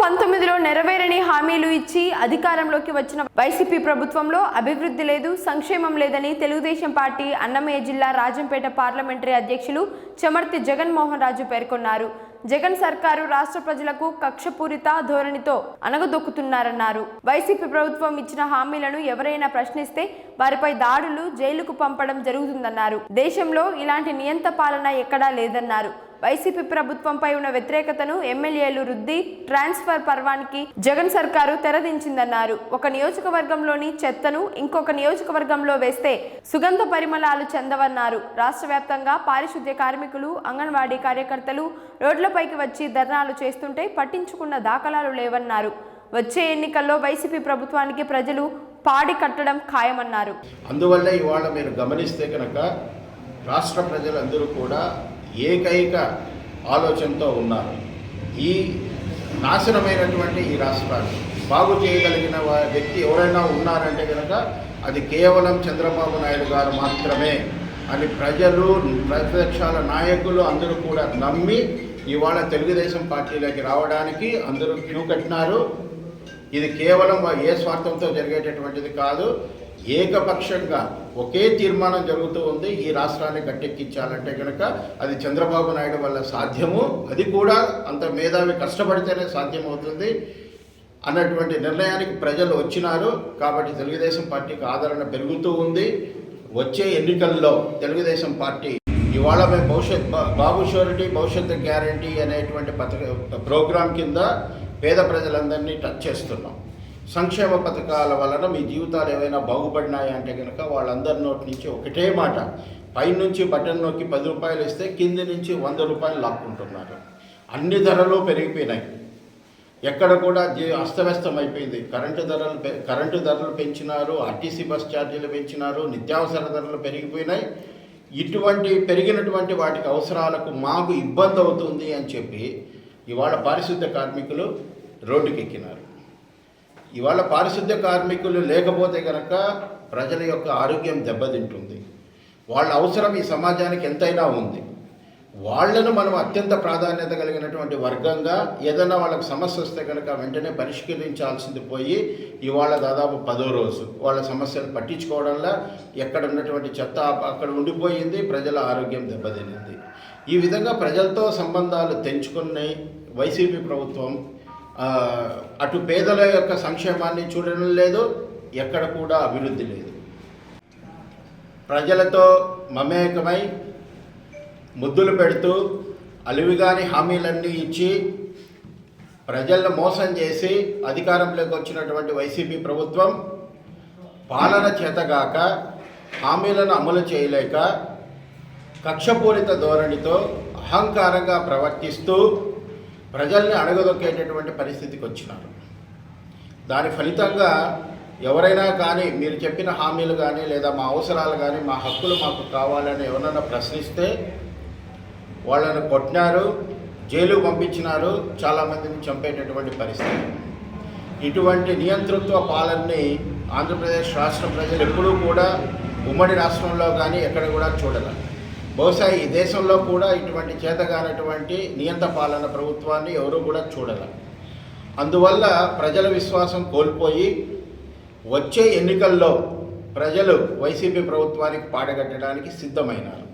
పంతొమ్మిదిలో నెరవేరని హామీలు ఇచ్చి అధికారంలోకి వచ్చిన వైసీపీ ప్రభుత్వంలో అభివృద్ధి లేదు సంక్షేమం లేదని తెలుగుదేశం పార్టీ అన్నమయ్య జిల్లా రాజంపేట పార్లమెంటరీ అధ్యక్షులు చెమర్తి జగన్మోహన్ రాజు పేర్కొన్నారు. జగన్ సర్కారు రాష్ట్ర ప్రజలకు కక్షపూరిత ధోరణితో అణగదొక్కుతున్నారన్నారు. వైసీపీ ప్రభుత్వం ఇచ్చిన హామీలను ఎవరైనా ప్రశ్నిస్తే వారిపై దాడులు జైలుకు పంపడం జరుగుతుందన్నారు. దేశంలో ఇలాంటి నియంత పాలన ఎక్కడా లేదన్నారు. వైసీపీ ప్రభుత్వంపై ఉన్న వ్యతిరేకతను ఎమ్మెల్యేలు రుద్ది ట్రాన్స్ఫర్ పర్వానికి జగన్ సర్కారు తెరదించిందన్నారు. ఒక నియోజకవర్గంలోని చెత్తను ఇంకొక నియోజకవర్గంలో వేస్తే సుగంధ పరిమళాలు చెందవన్నారు. రాష్ట్ర వ్యాప్తంగా పారిశుద్ధ్య కార్మికులు అంగన్వాడీ కార్యకర్తలు రోడ్లపైకి వచ్చి ధర్నాలు చేస్తుంటే పట్టించుకున్న దాఖలాలు లేవన్నారు. వచ్చే ఎన్నికల్లో వైసీపీ ప్రభుత్వానికి ప్రజలు పాడి కట్టడం ఖాయమన్నారు. అందువల్ల ఇవాళ మీరు గమనిస్తే కనుక రాష్ట్ర ప్రజలందరూ కూడా ఏకైక ఆలోచనతో ఉన్నారు. ఈ నాశనమైనటువంటి ఈ రాష్ట్రాన్ని బాగు చేయగలిగిన వ్యక్తి ఎవరైనా ఉన్నారంటే కనుక అది కేవలం చంద్రబాబు నాయుడు గారు మాత్రమే అని ప్రజలు ప్రతిపక్షాల నాయకులు అందరూ కూడా నమ్మి ఇవాళ తెలుగుదేశం పార్టీలోకి రావడానికి అందరూ క్యూ కట్టినారు. ఇది కేవలం ఏ స్వార్థంతో జరిగేటటువంటిది కాదు. ఏకపక్షంగా ఒకే తీర్మానం జరుగుతూ ఉంది. ఈ రాష్ట్రాన్ని గట్టెక్కించాలంటే కనుక అది చంద్రబాబు నాయుడు వల్ల సాధ్యము. అది కూడా అంత మేధావి కష్టపడితేనే సాధ్యమవుతుంది అన్నటువంటి నిర్ణయానికి ప్రజలు వచ్చినారు. కాబట్టి తెలుగుదేశం పార్టీకి ఆదరణ పెరుగుతూ ఉంది. వచ్చే ఎన్నికల్లో తెలుగుదేశం పార్టీ ఇవాళ మేము భవిష్యత్ బాబు షూరిటీ భవిష్యత్తు గ్యారంటీ అనేటువంటి పథక ప్రోగ్రాం కింద పేద ప్రజలందరినీ టచ్ చేస్తున్నాం. సంక్షేమ పథకాల వలన మీ జీవితాలు ఏమైనా బాగుపడినాయి అంటే కనుక వాళ్ళందరి నోటి నుంచి ఒకటే మాట పైనుంచి బటన్ నొక్కి పది రూపాయలు ఇస్తే కింది నుంచి వంద రూపాయలు లాక్కుంటున్నారు. అన్ని ధరలు పెరిగిపోయినాయి. ఎక్కడ కూడా జీ అస్తవ్యస్తం అయిపోయింది కరెంటు ధరలు పె- కరెంటు ధరలు పెంచినారు ఆర్టీసీ బస్ ఛార్జీలు పెంచినారు నిత్యావసర ధరలు పెరిగిపోయినాయి. ఇటువంటి పెరిగినటువంటి వాటికి అవసరాలకు మాకు ఇబ్బంది అవుతుంది అని చెప్పి ఇవాళ పారిశుద్ధ్య కార్మికులు రోడ్డుకెక్కినారు. ఇవాళ పారిశుద్ధ్య కార్మికులు లేకపోతే కనుక ప్రజల యొక్క ఆరోగ్యం దెబ్బతింటుంది. వాళ్ళ అవసరం ఈ సమాజానికి ఎంతైనా ఉంది. వాళ్ళను మనం అత్యంత ప్రాధాన్యత కలిగినటువంటి వర్గంగా ఏదైనా వాళ్ళకి సమస్య వస్తే కనుక వెంటనే పరిష్కరించాల్సింది పోయి ఇవాళ దాదాపు పదో రోజు వాళ్ళ సమస్యలు పట్టించుకోవడంలో ఎక్కడ ఉన్నటువంటి చెత్త అక్కడ ఉండిపోయింది ప్రజల ఆరోగ్యం దెబ్బతినింది. ఈ విధంగా ప్రజలతో సంబంధాలు తెంచుకుని వైసీపీ ప్రభుత్వం. అటు పేదల యొక్క సంక్షేమాన్ని చూడడం లేదు ఎక్కడ కూడా అభివృద్ధి లేదు. ప్రజలతో మమేకమై ముద్దులు పెడుతూ అలివిగాని హామీలన్నీ ఇచ్చి ప్రజలను మోసం చేసి అధికారంలోకి వచ్చినటువంటి వైసీపీ ప్రభుత్వం పాలన చేతగాక హామీలను అమలు చేయలేక కక్షపూరిత ధోరణితో అహంకారంగా ప్రవర్తిస్తూ ప్రజల్ని అడగదొక్కేటటువంటి పరిస్థితికి వచ్చినారు. దాని ఫలితంగా ఎవరైనా కానీ మీరు చెప్పిన హామీలు కానీ లేదా మా అవసరాలు కానీ మా హక్కులు మాకు కావాలని ఎవరైనా ప్రశ్నిస్తే వాళ్ళని కొట్టినారు జైలు పంపించినారు చాలామందిని చంపేటటువంటి పరిస్థితి. ఇటువంటి నియంతృత్వ పాలనని ఆంధ్రప్రదేశ్ రాష్ట్ర ప్రజలు ఎప్పుడూ కూడా ఉమ్మడి రాష్ట్రంలో కానీ ఎక్కడ కూడా చూడలేదు బహుశా ఈ దేశంలో కూడా ఇటువంటి చేతగానటువంటి నియంత పాలన ప్రభుత్వాన్ని ఎవరూ కూడా చూడరు అందువల్ల ప్రజల విశ్వాసం కోల్పోయి వచ్చే ఎన్నికల్లో ప్రజలు వైసీపీ ప్రభుత్వానికి పాడగట్టడానికి సిద్ధమైనారు.